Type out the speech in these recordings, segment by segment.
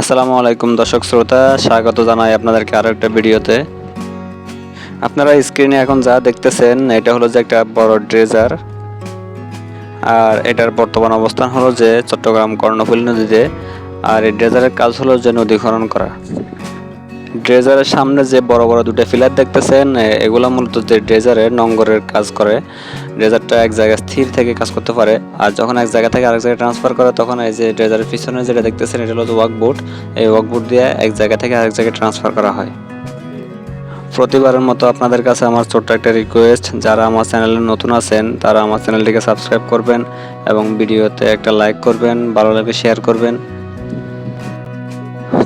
আসসালামু আলাইকুম দর্শক শ্রোতা, স্বাগত জানাই আপনাদেরকে আরও একটা ভিডিওতে। আপনারা স্ক্রিনে এখন যা দেখতেছেন, এটা হলো যে একটা বড় ড্রেজার। আর এটার বর্তমান অবস্থান হলো যে চট্টগ্রাম কর্ণফুলী নদীতে। আর এই ড্রেজারের কাজ হলো যে নদী খনন করা। ড্রেজারের সামনে যে বড় বড় দুটো ফিলার দেখতেছেন এগুলো মূলত যে ড্রেজারের নঙ্গরের কাজ করে। ড্রেজারটা এক জায়গায় স্থির থেকে কাজ করতে পারে। আর যখন এক জায়গা থেকে আরেক জায়গায় ট্রান্সফার করে, তখন এই যে ড্রেজারের পিছনে যেটা দেখতেছেন, এটা হলো ওয়াকবোর্ড এই ওয়াকবোর্ড দিয়ে এক জায়গা থেকে আরেক জায়গায় ট্রান্সফার করা হয়। প্রতিবারের মতো আপনাদের কাছে আমার ছোট্ট একটা রিকোয়েস্ট যারা আমার চ্যানেলে নতুন আছেন, তারা আমার চ্যানেলটিকে সাবস্ক্রাইব করবেন এবং ভিডিওতে একটা লাইক করবেন, ভালো লাগে শেয়ার করবেন।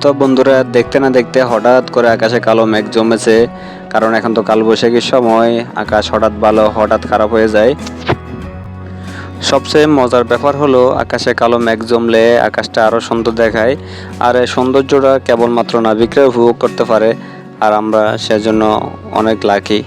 তো বন্ধুরা, দেখতে না দেখতে হঠাৎ করে আকাশে কালো মেঘ জমেছে। কারণ এখন তো কালবৈশাখীর সময়, আকাশ হঠাৎ ভালো, হঠাৎ খারাপ হয়ে যায়। সবচেয়ে মজার ব্যাপার হলো, আকাশে কালো মেঘ জমলে আকাশটা আরও সুন্দর দেখায়, আর এই সৌন্দর্যটা কেবলমাত্র নাবিকরা উপভোগ করতে পারে, আর আমরা সেজন্য অনেক লাকি